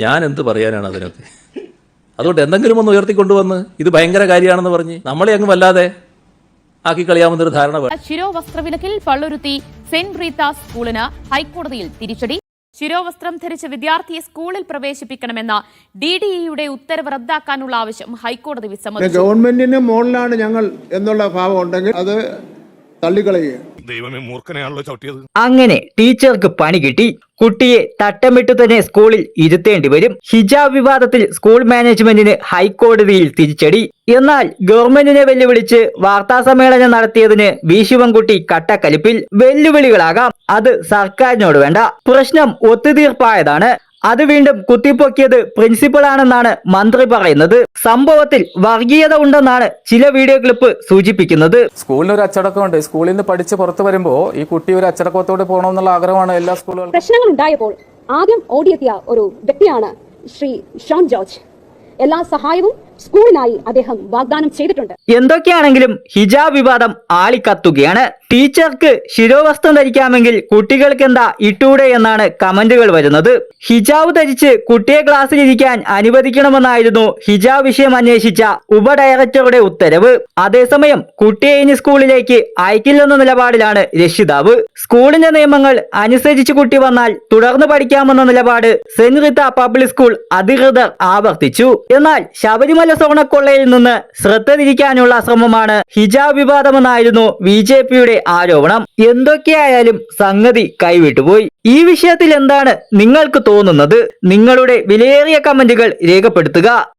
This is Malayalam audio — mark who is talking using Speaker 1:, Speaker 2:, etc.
Speaker 1: ഞാൻ എന്ത് പറയാനാണ് അതിനൊക്കെ അതുകൊണ്ട് എന്തെങ്കിലും ഒന്ന് ഉയർത്തിക്കൊണ്ടുവന്ന് ഇത് ഭയങ്കര കാര്യമാണെന്ന് പറഞ്ഞ് നമ്മളെ അങ്ങ് വല്ലാതെ ആക്കി കളിയാവുന്നൊരു ധാരണ ശിരോ
Speaker 2: ശിരോവസ്ത്രവിലക്കിൽ പള്ളുരുത്തി സെന്റ് ബ്രീത്ത സ്കൂളിന് ഹൈക്കോടതിയിൽ തിരിച്ചടി. ശിരോവസ്ത്രം ധരിച്ച വിദ്യാർത്ഥിയെ സ്കൂളിൽ പ്രവേശിപ്പിക്കണമെന്ന ഡി ഡി ഇയുടെ ഉത്തരവ് റദ്ദാക്കാനുള്ള ആവശ്യം ഹൈക്കോടതി വിസമ്മതിച്ചു.
Speaker 3: ഗവൺമെന്റിന് മുകളിലാണ് ഞങ്ങൾ എന്നുള്ള ഭാവം ഉണ്ടെങ്കിൽ അത് തള്ളിക്കളയുക.
Speaker 4: ദൈവമേ മൂർഖനെയാണല്ലോ ചവിട്ടിയത്.
Speaker 5: അങ്ങനെ ടീച്ചർക്ക് പണി കിട്ടി. കുട്ടിയെ തട്ടമിട്ട് തന്നെ സ്കൂളിൽ ഇരുത്തേണ്ടി വരും. ഹിജാബ് വിവാദത്തിൽ സ്കൂൾ മാനേജ്മെന്റിന് ഹൈക്കോടതിയിൽ തിരിച്ചടി. എന്നാൽ ഗവൺമെന്റിനെ വെല്ലുവിളിച്ച് വാർത്താ സമ്മേളനം നടത്തിയതിന് വി. ശിവൻകുട്ടി കട്ടക്കലിപ്പിൽ വെല്ലുവിളികളാകാം. അത് സർക്കാരിനോട് വേണ്ട. പ്രശ്നം ഒത്തുതീർപ്പായതാണ്. അത് വീണ്ടും കുത്തിപ്പൊക്കിയത് പ്രിൻസിപ്പൽ ആണെന്നാണ് മന്ത്രി പറയുന്നത്. സംഭവത്തിൽ വർഗീയത ഉണ്ടെന്നാണ് ചില വീഡിയോ ക്ലിപ്പ് സൂചിപ്പിക്കുന്നത്.
Speaker 6: സ്കൂളിന് ഒരു അച്ചടക്കമുണ്ട്. സ്കൂളിൽ നിന്ന് പഠിച്ച് പുറത്തു വരുമ്പോൾ ഈ കുട്ടി ഒരു അച്ചടക്കത്തോടെ പോകണമെന്നുള്ള ആഗ്രഹമാണ് എല്ലാ സ്കൂളുകളും
Speaker 7: പ്രശ്നങ്ങൾ ഉണ്ടായപ്പോൾ ആദ്യം ഓടിയെത്തിയ ഒരു വ്യക്തിയാണ് ശ്രീ ഷോൺ ജോർജ്. എല്ലാ സഹായവും സ്കൂളിനായി അദ്ദേഹം വാഗ്ദാനം ചെയ്തിട്ടുണ്ട്.
Speaker 5: എന്തൊക്കെയാണെങ്കിലും ഹിജാബ് വിവാദം ആളിക്കത്തുകയാണ്. ടീച്ചർക്ക് ശിരോവസ്ത്രം ധരിക്കാമെങ്കിൽ കുട്ടികൾക്ക് എന്താ ഇട്ടൂടെ എന്നാണ് കമന്റുകൾ വരുന്നത്. ഹിജാബ് ധരിച്ച് കുട്ടിയെ ക്ലാസ്സിൽ ഇരിക്കാൻ അനുവദിക്കണമെന്നായിരുന്നു ഹിജാബ് വിഷയം അന്വേഷിച്ച ഉപഡയറക്ടറുടെ ഉത്തരവ്. അതേസമയം കുട്ടിയെ ഇനി സ്കൂളിലേക്ക് അയക്കില്ലെന്ന നിലപാടിലാണ് രക്ഷിതാവ്. സ്കൂളിന്റെ നിയമങ്ങൾ അനുസരിച്ച് കുട്ടി വന്നാൽ തുടർന്ന് പഠിക്കാമെന്ന നിലപാട് സെന്റ് റിത്ത പബ്ലിക് സ്കൂൾ അധികൃതർ ആവർത്തിച്ചു. എന്നാൽ ശബരിമല സ്വർണക്കൊള്ളയിൽ നിന്ന് ശ്രദ്ധ തിരിക്കാനുള്ള ശ്രമമാണ് ഹിജാബ് വിവാദമെന്നായിരുന്നു ബി ജെ പിയുടെ ആരോപണം. എന്തൊക്കെയായാലും സംഗതി കൈവിട്ടുപോയി ഈ വിഷയത്തിൽ എന്താണ് നിങ്ങൾക്ക് തോന്നുന്നത്? നിങ്ങളുടെ വിലയേറിയ കമന്റുകൾ രേഖപ്പെടുത്തുക.